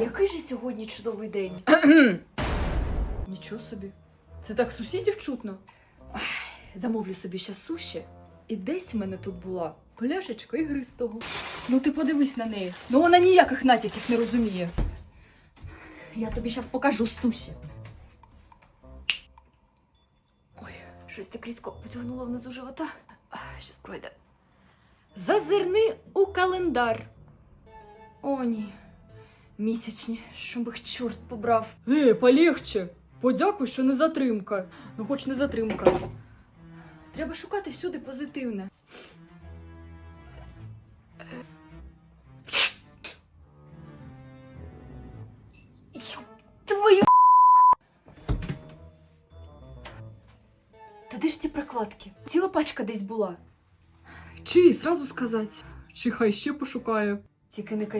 Який же сьогодні чудовий день? Нічого собі. Це так сусідів чутно. Замовлю собі ще суші. І десь в мене тут була пляшечка ігристого. Ну ти подивись на неї. Ну вона ніяких натяків не розуміє. Я тобі зараз покажу суші. Ой, щось так різко потягнуло внизу живота. Щас пройде. Зазирни у календар. О, ні. Місячні, щоб їх чорт побрав. Е, полегче. Подякуй, що не затримка. Ну, хоч не затримка. Треба шукати всюди позитивне. Твою. Та де ж ті прокладки? Ціла пачка десь була. Чи зразу сказати? Чи хай ще пошукає? Тільки не кажіть.